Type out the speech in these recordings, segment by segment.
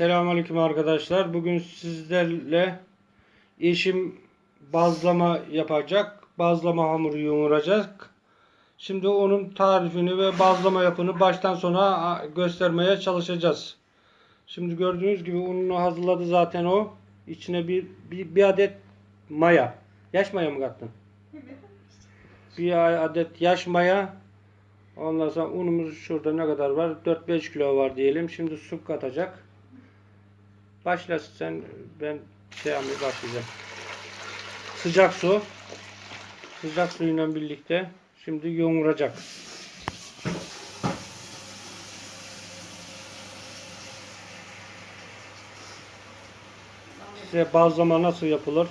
Selamünaleyküm arkadaşlar. Bugün sizlerle eşim bazlama yapacak. Bazlama hamuru yoğuracak. Şimdi onun tarifini ve bazlama yapını baştan sona göstermeye çalışacağız. Şimdi gördüğünüz gibi ununu hazırladı zaten o. İçine bir, bir, bir adet maya. Yaş maya mı kattın? Bir adet yaş maya. Ondan sonra unumuz şurada ne kadar var? 4-5 kilo var diyelim. Şimdi su katacak. Başla sen ben şey yapmaya başlayacağım. Sıcak su. Sıcak suyla birlikte şimdi yoğuracak. Size bazlama nasıl yapılır?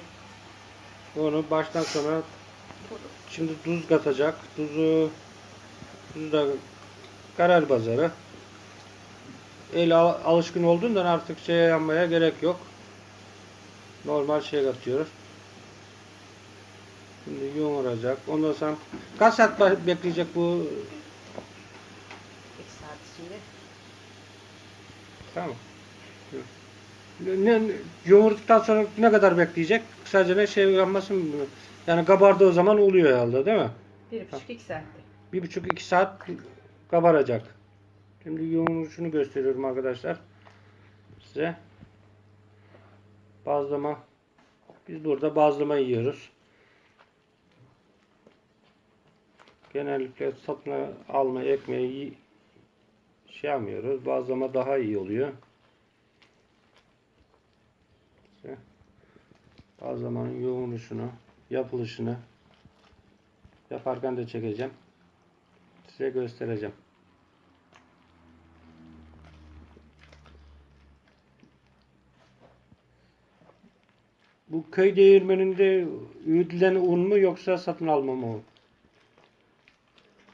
Onu baştan sona şimdi tuz katacak. Tuzu tuzu da karar pazarı. El al- alışkın olduğundan artık şey yapmaya gerek yok. Normal şey katıyoruz. Şimdi yoğuracak. Ondan sonra kaç saat be- bekleyecek bu? Bir saat içinde. Tamam. Ne, yoğurduktan sonra ne kadar bekleyecek? Sadece ne şey yapmasın mı? Yani kabardığı zaman oluyor herhalde değil mi? Bir buçuk iki saatte. Bir buçuk iki saat kabaracak. Şimdi yoğuruşunu gösteriyorum arkadaşlar. Size. Bazlama. Biz burada bazlama yiyoruz. Genellikle satın alma ekmeği şey yapmıyoruz. Bazlama daha iyi oluyor. İşte bazlamanın yoğuruşunu, yapılışını yaparken de çekeceğim. Size göstereceğim. Bu köy değirmeninde öğütülen un mu yoksa satın alma mı?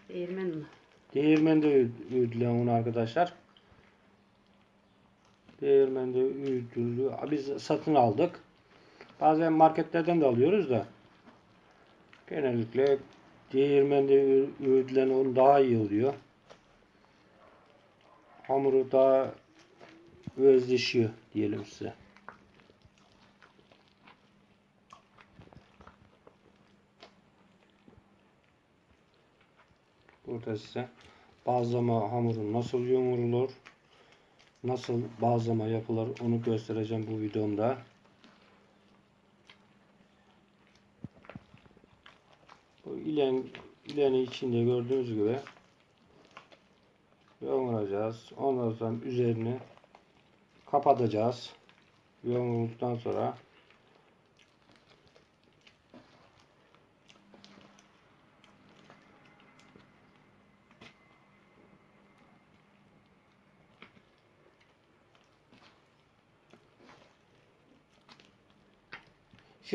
Değirmen mi? Değirmende öğü- öğütülen un arkadaşlar. Değirmende öğütülüyor. Biz satın aldık. Bazen marketlerden de alıyoruz da. Genellikle değirmende öğü- öğütülen un daha iyi oluyor. Hamuru daha özleşiyor diyelim size. Burada size bazlama hamuru nasıl yoğurulur, nasıl bazlama yapılır onu göstereceğim bu videomda. Bu ilen, ileni içinde gördüğünüz gibi yoğuracağız. Ondan sonra üzerini kapatacağız. Yoğurulduktan sonra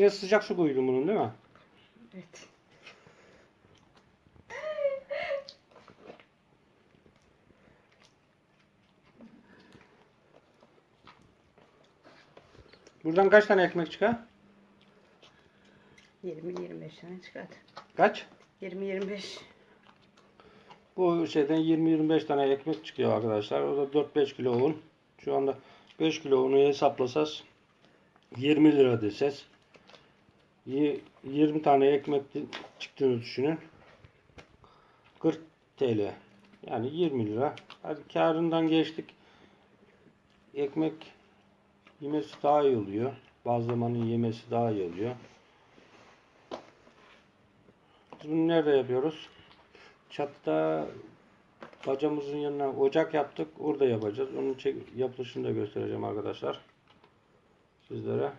Şuraya sıcak su koydum bunun değil mi? Evet. Buradan kaç tane ekmek çıkar? 20-25 tane çıkart. Kaç? 20-25. Bu şeyden 20-25 tane ekmek çıkıyor arkadaşlar. O da 4-5 kilo un. Şu anda 5 kilo unu hesaplasaz 20 lira desez. Y- 20 tane ekmek çıktığını düşünün. 40 TL. Yani 20 lira. Hadi karından geçtik. Ekmek yemesi daha iyi oluyor. Bazlamanın yemesi daha iyi oluyor. Biz bunu nerede yapıyoruz? Çatıda bacamızın yanına ocak yaptık. Orada yapacağız. Onun yapılışını da göstereceğim arkadaşlar. Sizlere.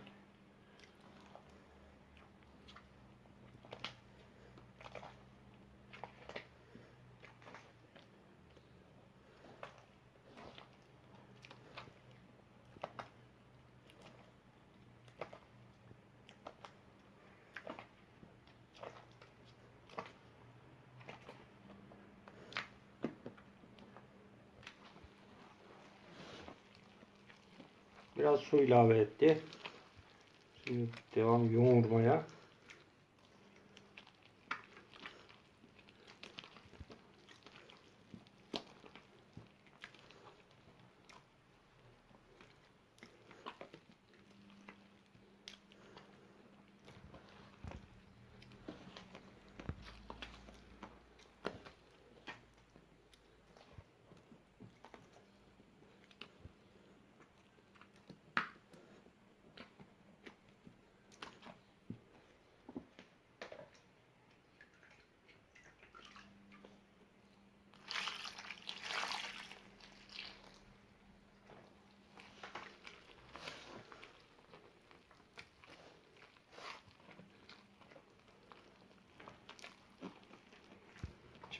Biraz su ilave etti. Şimdi devam yoğurmaya.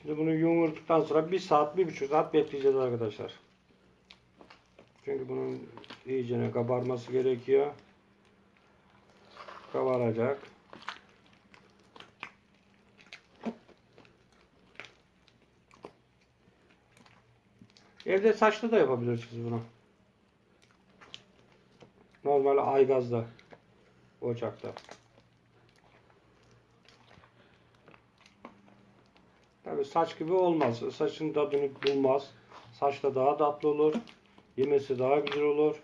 Şimdi bunu yoğurduktan sonra bir saat, bir buçuk saat bekleyeceğiz arkadaşlar. Çünkü bunun iyicene kabarması gerekiyor. Kabaracak. Evde saçlı da yapabilirsiniz bunu. Normal aygazda. Ocakta. Tabii saç gibi olmaz. Saçın tadını bulmaz. Saç da daha tatlı olur. Yemesi daha güzel olur.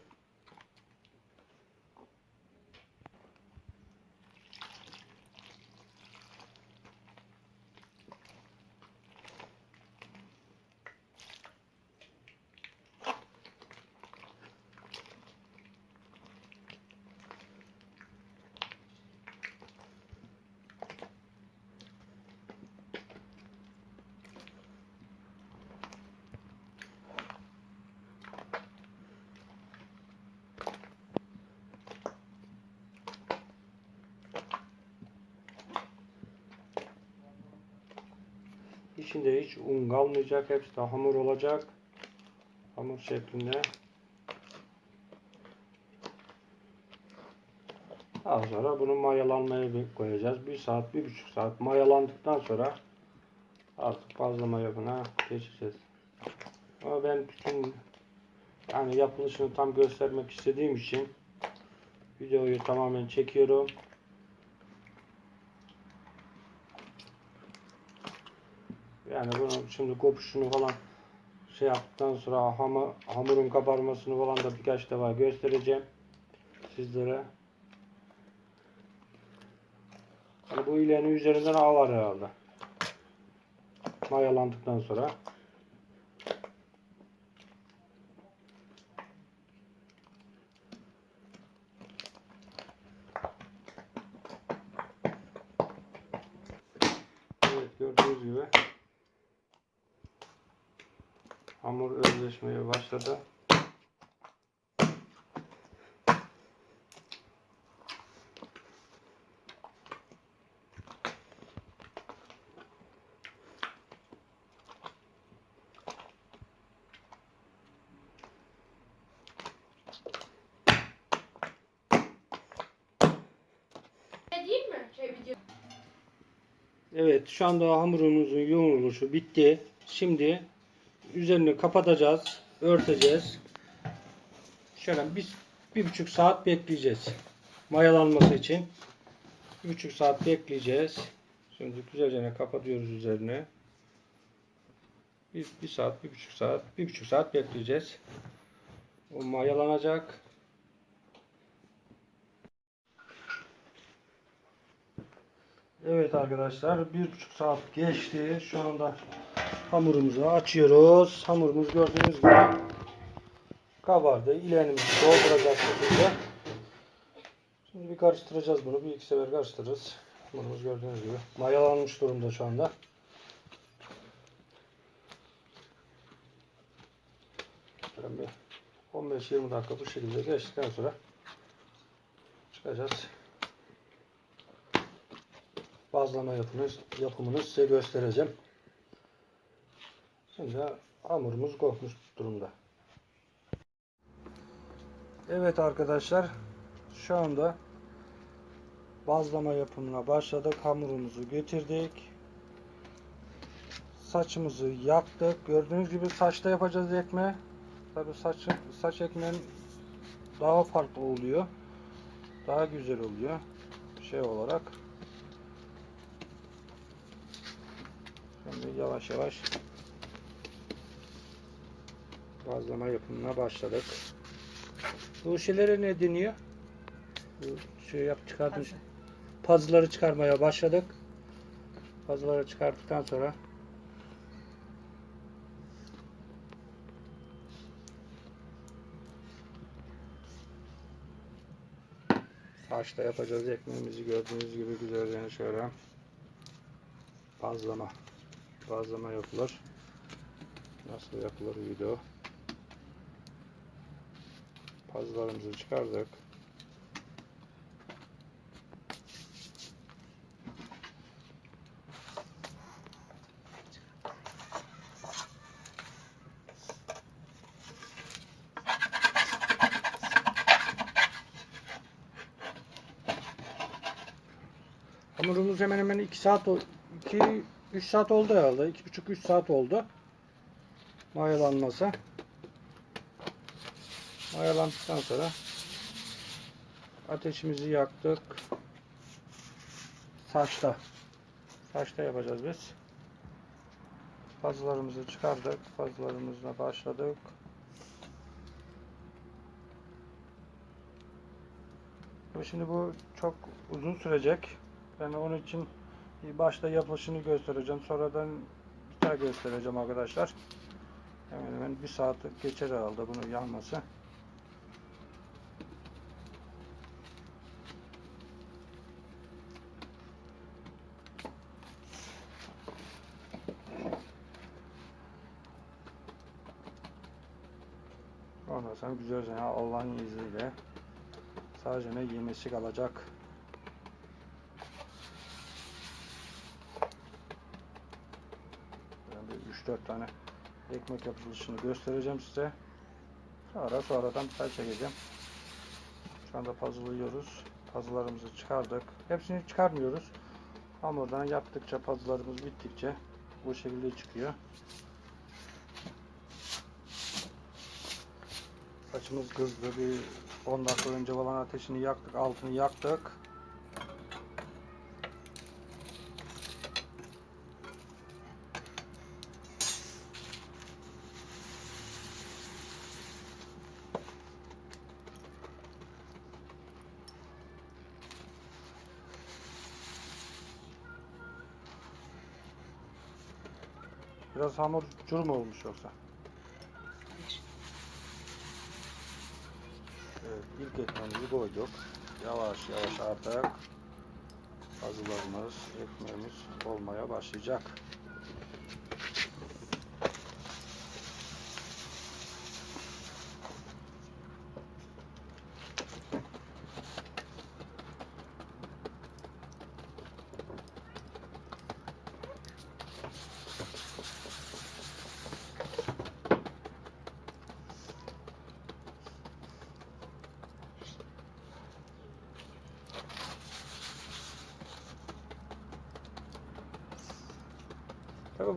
İçinde hiç un kalmayacak. Hepsi de hamur olacak. Hamur şeklinde. Daha sonra bunu mayalanmaya koyacağız. Bir saat, bir buçuk saat mayalandıktan sonra artık bazlama yapına geçeceğiz. Ama ben bütün yani yapılışını tam göstermek istediğim için videoyu tamamen çekiyorum. Yani bunun şimdi kopuşunu falan şey yaptıktan sonra hamur, hamurun kabarmasını falan da birkaç defa göstereceğim sizlere. Yani bu ileğinin üzerinden ağ var herhalde. Mayalandıktan sonra. Evet gördüğünüz gibi özleşmeye başladı. Evet şu anda hamurumuzun yoğruluşu bitti. Şimdi üzerini kapatacağız. Örteceğiz. Şöyle bir, bir buçuk saat bekleyeceğiz. Mayalanması için. Bir buçuk saat bekleyeceğiz. Şimdi güzelce kapatıyoruz üzerine. Bir, bir saat, bir buçuk saat, bir buçuk saat bekleyeceğiz. O mayalanacak. Evet arkadaşlar bir buçuk saat geçti. Şu anda hamurumuzu açıyoruz. Hamurumuz gördüğünüz gibi kabardı. İleğimizi dolduracak şekilde. Şimdi bir karıştıracağız bunu. Bir iki sefer karıştırırız. Hamurumuz gördüğünüz gibi mayalanmış durumda şu anda. Bir 15-20 dakika bu şekilde geçtikten sonra çıkacağız bazlama yapımını, yapımını size göstereceğim. Şimdi hamurumuz kokmuş durumda. Evet arkadaşlar şu anda bazlama yapımına başladık. Hamurumuzu getirdik. Saçımızı yaktık. Gördüğünüz gibi saçta yapacağız ekmeği. Tabi saç, saç ekmeğin daha farklı oluyor. Daha güzel oluyor. Şey olarak. Şimdi yavaş yavaş bazlama yapımına başladık. Bu şeylere ne deniyor? Bu şey yap çıkardın. Pazı. Pazıları çıkarmaya başladık. Pazıları çıkarttıktan sonra Saçta yapacağız ekmeğimizi gördüğünüz gibi güzelce şöyle bazlama bazlama yapılır. Nasıl yapılır video. Pazlarımızı çıkardık. Hamurumuz hemen hemen 2 saat 2 3 saat oldu herhalde. 2,5 3 saat oldu. Mayalanması. Mayalandıktan sonra ateşimizi yaktık. Saçta. Saçta yapacağız biz. Pazılarımızı çıkardık. Pazılarımızla başladık. Şimdi bu çok uzun sürecek. Ben onun için başta yapılışını göstereceğim. Sonradan bir daha göstereceğim arkadaşlar. Hemen hemen bir saat geçer herhalde bunu yanması. Ondan sonra güzelce Allah'ın izniyle sadece ne yemesi kalacak. Ben bir 3-4 tane ekmek yapılışını göstereceğim size. Sonra sonradan daha çekeceğim. Şu anda puzzle'lıyoruz. Puzzle'larımızı çıkardık. Hepsini çıkarmıyoruz. Hamurdan yaptıkça puzzle'larımız bittikçe bu şekilde çıkıyor. Saçımız kızdı. Bir 10 dakika önce falan ateşini yaktık. Altını yaktık. Biraz hamur cur mu olmuş yoksa? Evet, ilk ekmeğimizi koyduk. Yavaş yavaş artık pazılarımız, ekmeğimiz olmaya başlayacak.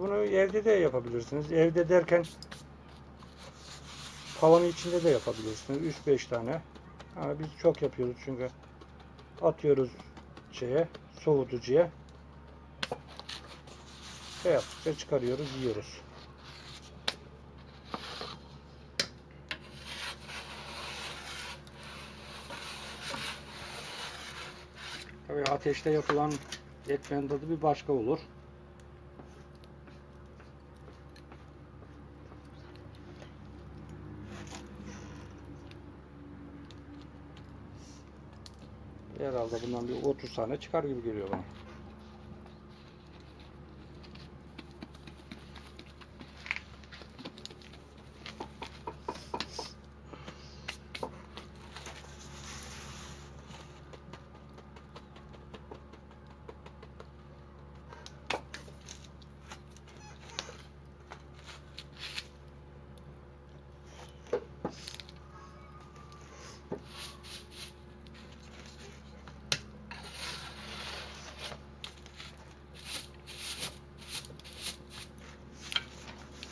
Bunu evde de yapabilirsiniz. Evde derken tavanın içinde de yapabilirsiniz. 3-5 tane. Ama biz çok yapıyoruz çünkü atıyoruz şeye, soğutucuya. Şey yaptıkça çıkarıyoruz, yiyoruz. Tabii ateşte yapılan ekmeğin tadı bir başka olur. Herhalde bundan bir 30 tane çıkar gibi geliyor bana.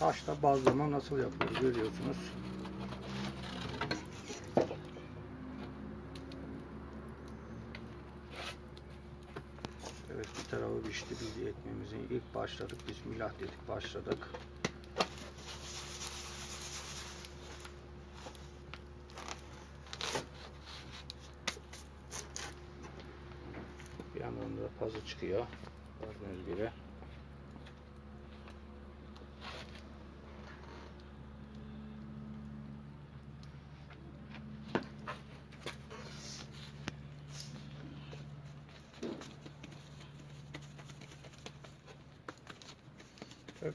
Taşta bazlama nasıl yapılır görüyorsunuz. Evet bir tarafı pişti. Biz ekmeğimizi ilk başladık. Bismillah dedik başladık. Bir yandan da pazı çıkıyor. Gördüğünüz gibi.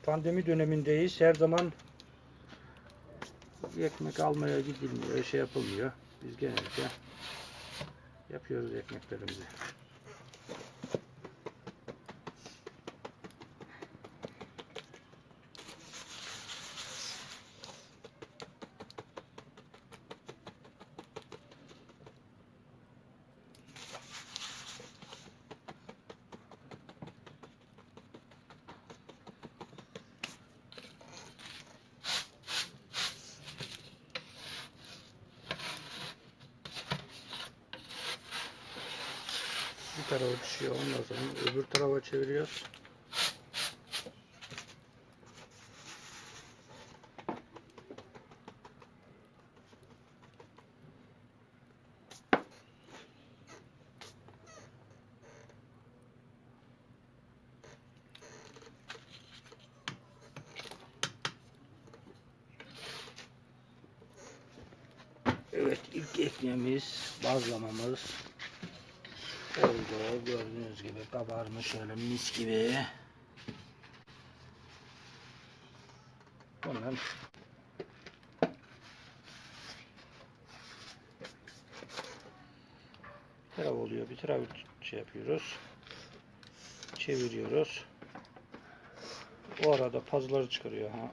Pandemi dönemindeyiz. Her zaman ekmek almaya gidilmiyor, şey yapılmıyor. Biz genellikle yapıyoruz ekmeklerimizi. Bir tarafı pişiyor. Ondan sonra öbür tarafa çeviriyoruz. Evet ilk ekmeğimiz bazlamamız oldu. Gördüğünüz gibi kabarmış şöyle mis gibi. Bundan bir taraf oluyor. Bir taraf şey yapıyoruz. Çeviriyoruz. O arada pazıları çıkarıyor. Ha.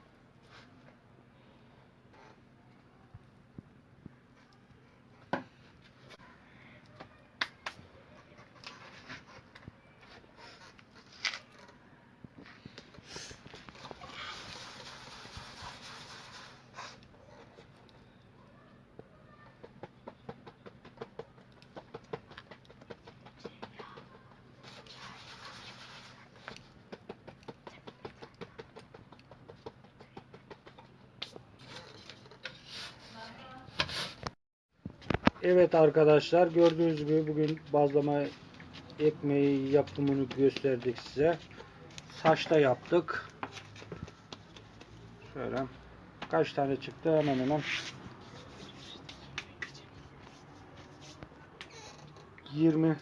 Evet arkadaşlar gördüğünüz gibi bugün bazlama ekmeği yapımını gösterdik size. Saçta yaptık. Şöyle kaç tane çıktı hemen hemen 20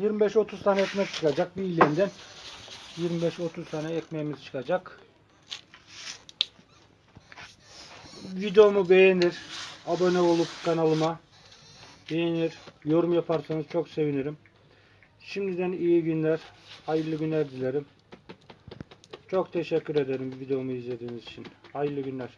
25-30 tane ekmek çıkacak bir ilenden 25-30 tane ekmeğimiz çıkacak. Videomu beğenir, abone olup kanalıma beğenir, yorum yaparsanız çok sevinirim. Şimdiden iyi günler, hayırlı günler dilerim. Çok teşekkür ederim videomu izlediğiniz için. Hayırlı günler.